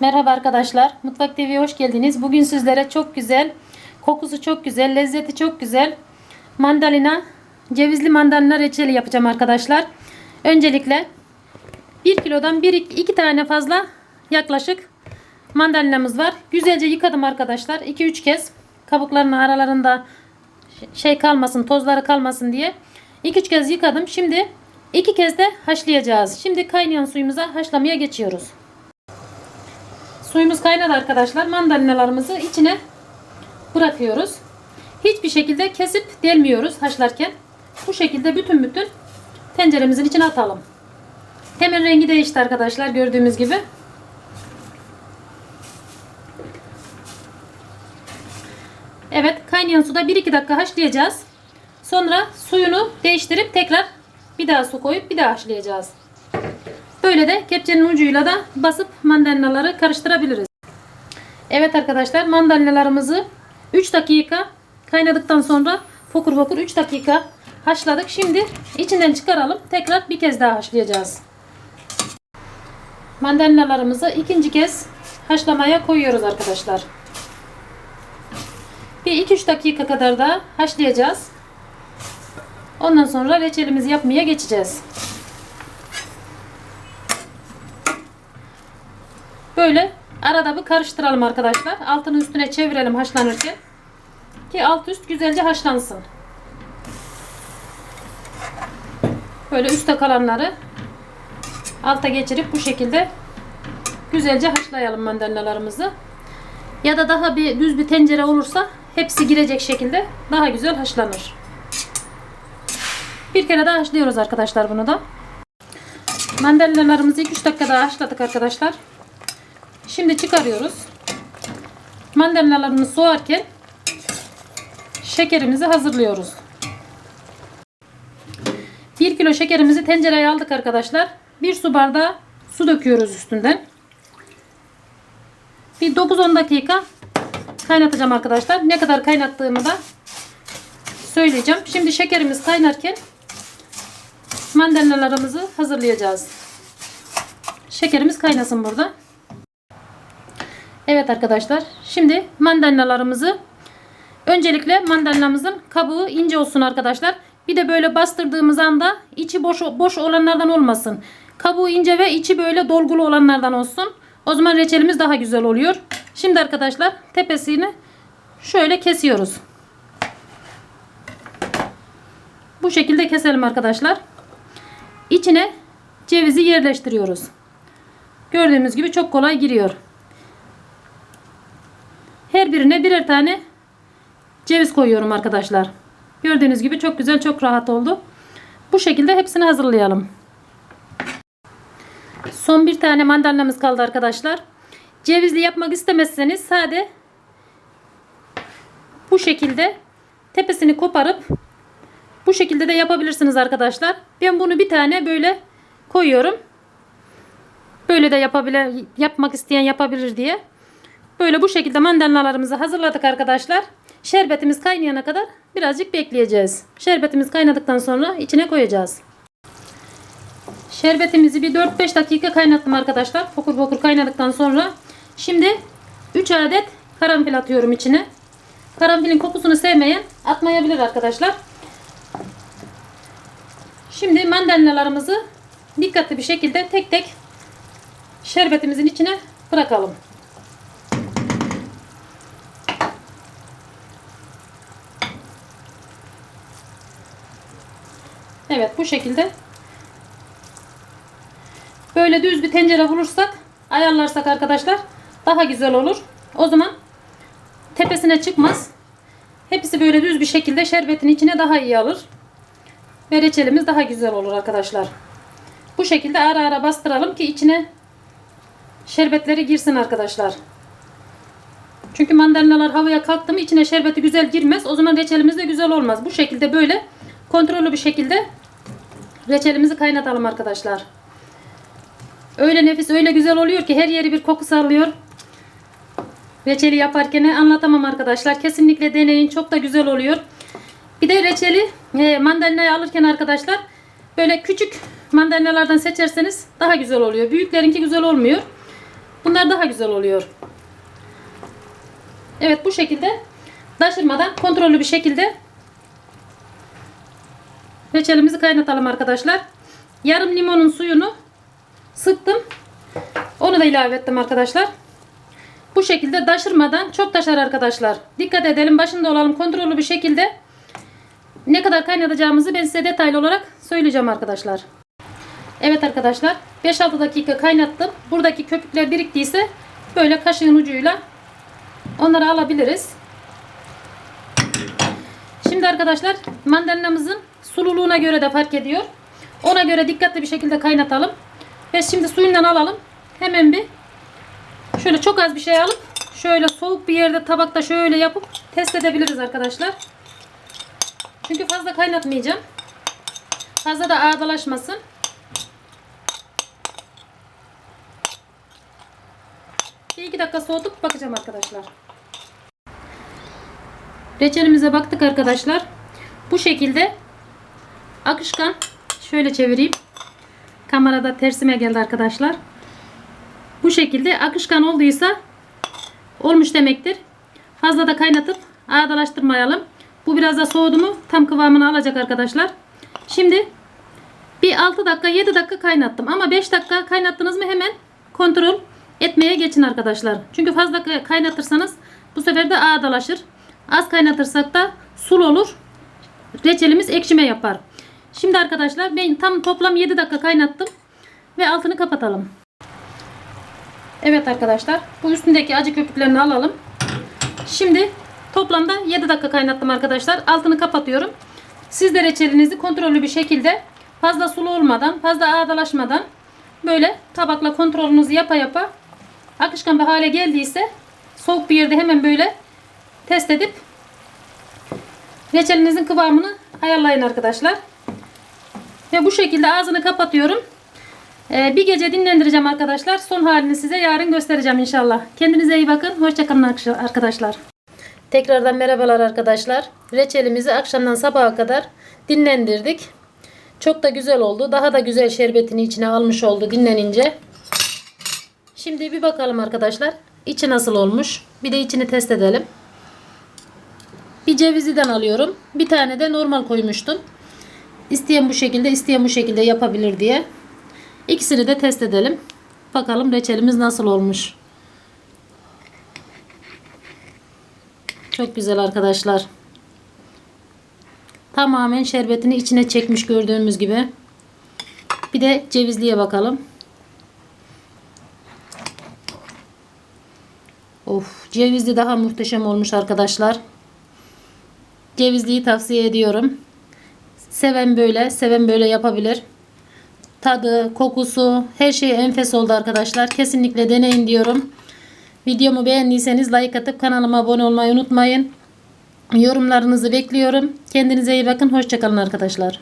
Merhaba arkadaşlar. Mutfak TV'ye hoş geldiniz. Bugün sizlere çok güzel, kokusu çok güzel, lezzeti çok güzel mandalina, cevizli mandalina reçeli yapacağım arkadaşlar. Öncelikle 1 kilodan 1 2 tane fazla yaklaşık mandalinamız var. Güzelce yıkadım arkadaşlar. 2-3 kez kabuklarının aralarında şey kalmasın, tozları kalmasın diye 2-3 kez yıkadım. Şimdi 2 kez de haşlayacağız. Şimdi kaynayan suyumuza haşlamaya geçiyoruz. Suyumuz kaynadı arkadaşlar. Mandalinalarımızı içine bırakıyoruz. Hiçbir şekilde kesip delmiyoruz haşlarken. Bu şekilde bütün bütün tenceremizin içine atalım. Hemen rengi değişti arkadaşlar gördüğümüz gibi. Evet kaynayan suda 1-2 dakika haşlayacağız. Sonra suyunu değiştirip tekrar bir daha su koyup bir daha haşlayacağız. Böyle de kepçenin ucuyla da basıp mandalinaları karıştırabiliriz. Evet arkadaşlar mandalinalarımızı 3 dakika kaynadıktan sonra fokur fokur 3 dakika haşladık. Şimdi içinden çıkaralım. Tekrar bir kez daha haşlayacağız. Mandalinalarımızı ikinci kez haşlamaya koyuyoruz arkadaşlar. Bir 2-3 dakika kadar daha haşlayacağız. Ondan sonra reçelimizi yapmaya geçeceğiz. Böyle arada bir karıştıralım arkadaşlar. Altını üstüne çevirelim haşlanırken. Ki alt üst güzelce haşlansın. Böyle üstte kalanları alta geçirip bu şekilde güzelce haşlayalım mandalinalarımızı. Ya da daha bir düz bir tencere olursa hepsi girecek şekilde daha güzel haşlanır. Bir kere daha haşlıyoruz arkadaşlar bunu da. Mandalinalarımızı 2-3 dakika daha haşladık arkadaşlar. Şimdi çıkarıyoruz. Mandalinalarımız soğarken şekerimizi hazırlıyoruz. 1 kilo şekerimizi tencereye aldık arkadaşlar. 1 su bardağı su döküyoruz üstünden. Bir 9-10 dakika kaynatacağım arkadaşlar. Ne kadar kaynattığımı da söyleyeceğim. Şimdi şekerimiz kaynarken mandalinalarımızı hazırlayacağız. Şekerimiz kaynasın burada. Evet arkadaşlar. Şimdi mandalinalarımızı öncelikle mandalinamızın kabuğu ince olsun arkadaşlar. Bir de böyle bastırdığımız anda içi boş boş olanlardan olmasın. Kabuğu ince ve içi böyle dolgulu olanlardan olsun. O zaman reçelimiz daha güzel oluyor. Şimdi arkadaşlar tepesini şöyle kesiyoruz. Bu şekilde keselim arkadaşlar. İçine cevizi yerleştiriyoruz. Gördüğümüz gibi çok kolay giriyor. Birine birer tane ceviz koyuyorum arkadaşlar. Gördüğünüz gibi çok güzel çok rahat oldu. Bu şekilde hepsini hazırlayalım. Son bir tane mandalinamız kaldı arkadaşlar. Cevizli yapmak istemezseniz sade bu şekilde tepesini koparıp bu şekilde de yapabilirsiniz arkadaşlar. Ben bunu bir tane böyle koyuyorum. Böyle de yapabilir, yapmak isteyen yapabilir diye. Böyle bu şekilde mandalinalarımızı hazırladık arkadaşlar. Şerbetimiz kaynayana kadar birazcık bekleyeceğiz. Şerbetimiz kaynadıktan sonra içine koyacağız. Şerbetimizi bir 4-5 dakika kaynattım arkadaşlar. Fokur fokur kaynadıktan sonra. Şimdi 3 adet karanfil atıyorum içine. Karanfilin kokusunu sevmeyen atmayabilir arkadaşlar. Şimdi mandalinalarımızı dikkatli bir şekilde tek tek şerbetimizin içine bırakalım. Evet bu şekilde böyle düz bir tencere bulursak ayarlarsak arkadaşlar daha güzel olur. O zaman tepesine çıkmaz. Hepsi böyle düz bir şekilde şerbetin içine daha iyi alır. Ve reçelimiz daha güzel olur arkadaşlar. Bu şekilde ara ara bastıralım ki içine şerbetleri girsin arkadaşlar. Çünkü mandalinalar havaya kalktı mı içine şerbeti güzel girmez. O zaman reçelimiz de güzel olmaz. Bu şekilde böyle kontrollü bir şekilde reçelimizi kaynatalım arkadaşlar. Öyle nefis öyle güzel oluyor ki her yeri bir koku sarılıyor. Reçeli yaparken anlatamam arkadaşlar. Kesinlikle deneyin. Çok da güzel oluyor. Bir de reçeli e, mandalinayı alırken arkadaşlar böyle küçük mandalinalardan seçerseniz daha güzel oluyor. Büyüklerinki güzel olmuyor. Bunlar daha güzel oluyor. Evet bu şekilde taşırmadan kontrollü bir şekilde reçelimizi kaynatalım arkadaşlar. Yarım limonun suyunu sıktım. Onu da ilave ettim arkadaşlar. Bu şekilde taşırmadan çok taşar arkadaşlar. Dikkat edelim başında olalım kontrollü bir şekilde. Ne kadar kaynatacağımızı ben size detaylı olarak söyleyeceğim arkadaşlar. Evet arkadaşlar 5-6 dakika kaynattım. Buradaki köpükler biriktiyse böyle kaşığın ucuyla onları alabiliriz. Şimdi arkadaşlar mandalinamızın sululuğuna göre de fark ediyor. Ona göre dikkatli bir şekilde kaynatalım. Ve şimdi suyundan alalım. Hemen bir şöyle çok az bir şey alıp şöyle soğuk bir yerde tabakta şöyle yapıp test edebiliriz arkadaşlar. Çünkü fazla kaynatmayacağım. Fazla da ağdalaşmasın. Bir iki dakika soğutup bakacağım arkadaşlar. Reçelimize baktık arkadaşlar. Bu şekilde akışkan şöyle çevireyim. Kamerada tersime geldi arkadaşlar. Bu şekilde akışkan olduysa olmuş demektir. Fazla da kaynatıp ağdalaştırmayalım. Bu biraz da soğudu mu tam kıvamını alacak arkadaşlar. Şimdi bir 6 dakika 7 dakika kaynattım. Ama 5 dakika kaynattınız mı hemen kontrol etmeye geçin arkadaşlar. Çünkü fazla kaynatırsanız bu sefer de ağdalaşır. Az kaynatırsak da sul olur. Reçelimiz ekşime yapar. Şimdi arkadaşlar ben tam toplam 7 dakika kaynattım. Ve altını kapatalım. Evet arkadaşlar bu üstündeki acı köpüklerini alalım. Şimdi toplamda 7 dakika kaynattım arkadaşlar. Altını kapatıyorum. Siz de reçelinizi kontrollü bir şekilde fazla sulu olmadan fazla ağdalaşmadan böyle tabakla kontrolünüzü yapa yapa akışkan bir hale geldiyse soğuk bir yerde hemen böyle test edip reçelinizin kıvamını ayarlayın arkadaşlar. Ve bu şekilde ağzını kapatıyorum. Ee, bir gece dinlendireceğim arkadaşlar. Son halini size yarın göstereceğim inşallah. Kendinize iyi bakın. Hoşçakalın arkadaşlar. Tekrardan merhabalar arkadaşlar. Reçelimizi akşamdan sabaha kadar dinlendirdik. Çok da güzel oldu. Daha da güzel şerbetini içine almış oldu dinlenince. Şimdi bir bakalım arkadaşlar. İçi nasıl olmuş? Bir de içini test edelim. Bir cevizliden alıyorum. Bir tane de normal koymuştum. İsteyen bu şekilde, isteyen bu şekilde yapabilir diye. İkisini de test edelim. Bakalım reçelimiz nasıl olmuş. Çok güzel arkadaşlar. Tamamen şerbetini içine çekmiş gördüğümüz gibi. Bir de cevizliye bakalım. Of, cevizli daha muhteşem olmuş arkadaşlar. Cevizliyi tavsiye ediyorum. Seven böyle, seven böyle yapabilir. Tadı, kokusu, her şey enfes oldu arkadaşlar. Kesinlikle deneyin diyorum. Videomu beğendiyseniz like atıp kanalıma abone olmayı unutmayın. Yorumlarınızı bekliyorum. Kendinize iyi bakın. Hoşçakalın arkadaşlar.